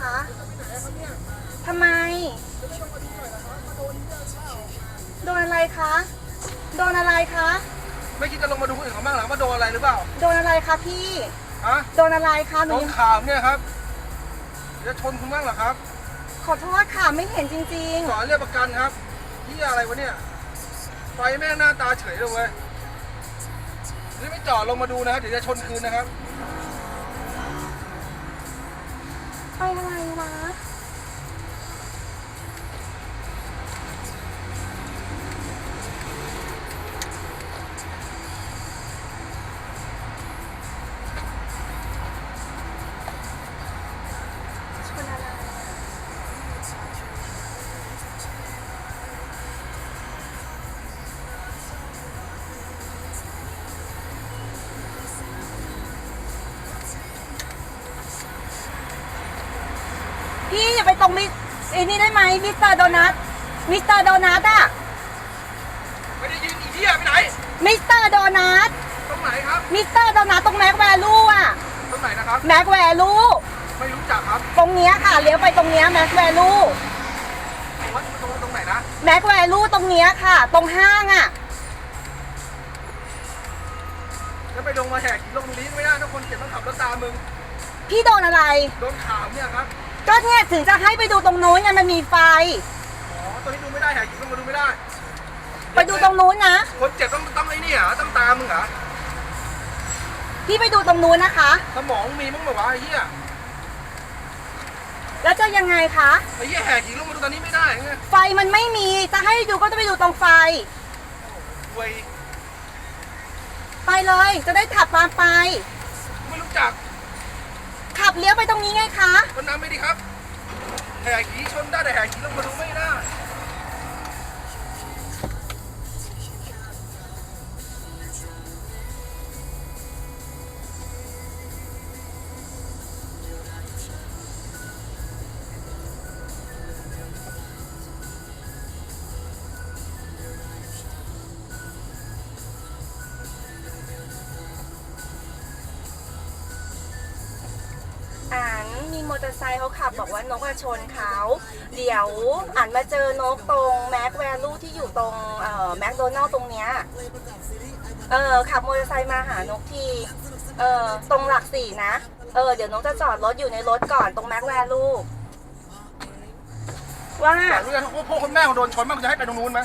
คะทำไม โดนอะไรคะ โดนอะไรคะ ไม่คิดจะลงมาดูคนอื่นเขาบ้างเหรอว่าโดนอะไรหรือเปล่า โดนอะไรคะพี่ ฮะโดนอะไรคะหโดนูนข่าวเนี่ยครับจะชนคุณบ้างเหรอครับขอโทษค่ะไม่เห็นจริง ขอเรียกประกันครับที่อะไรวะเนี่ย ไฟแม่งหน้าตาเฉยเลยเว้ยนี่ไม่จอดลงมาดูนะครับเดี๋ยวจะชนคืนนะครับ ไปอะไรวะ พี่อย่าไปตรงมิไอ้นี่ได้ไหมมิสเตอร์โดนัทมิสเตอร์โดนัทอะไม่ได้ยินอีเหี้ยไปไหน มิสเตอร์โดนัทตรงไหนครับ มิสเตอร์โดนัทตรงแม็กแวลูอะตรงไหนนะครับ แม็กแวลูไม่รู้จักครับตรงเนี้ยค่ะเลี้ยวไปตรงเนี้ยแม็กแวลูว่าตรงตรงไหนนะแม็กแวลูตรงเนี้ยค่ะ ตรงห้างอะแล้วไปลงมาแหกลงตรงนี้ไม่ได้ถ้าคนเจ็บต้องขับรถตามมึงพี่โดนอะไร โดนข่าวเนี่ยครับ ก็เนี่ยถึงจะให้ไปดูตรงนู้นไงมันมีไฟ อ๋อตรงนี้ดูไม่ได้แหกลงมาดูไม่ได้ ไปดูตรงนู้นนะ คนเจ็บต้องต้องไอ้นี่เหรอต้องตามมึงเหรอพี่ไปดูตรงนู้นนะคะ สมองมีมั้งแบบว่าไอ้เหี้ยแล้วจะยังไงคะ ไอ้เหี้ยแหกลงมาดูตอนนี้ไม่ได้ไงไฟมันไม่มี จะให้ดูก็ต้องไปดูตรงไฟ เว้ยไปเลย จะได้ขับตามไป ไม่รู้จัก ขับเลี้ยวไปตรงนี้ไงคะ คนน้ำไม่ดีครับแหกขี่ชนได้แต่แหกขี่ลงมาดูไม่ได้ อ่านมีมอเตอร์ไซค์เขาขับบอกว่านกอะชนเขาเดี๋ยวอ่านมาเจอนกตรงแม็กแวลูที่อยู่ตรงเอ่อแมคโดนัลตรงเนี้ยเออขับมอเตอร์ไซค์มาหานกทีเออตรงหลักสี่นะ เออเดี๋ยวนกจะจอดรถอยู่ในรถก่อนตรงแม็กแวลูว่า แต่รู้ยังว่าพวกคนแม่ของโดนชนบ้างจะให้ไปตรงนู้นไหม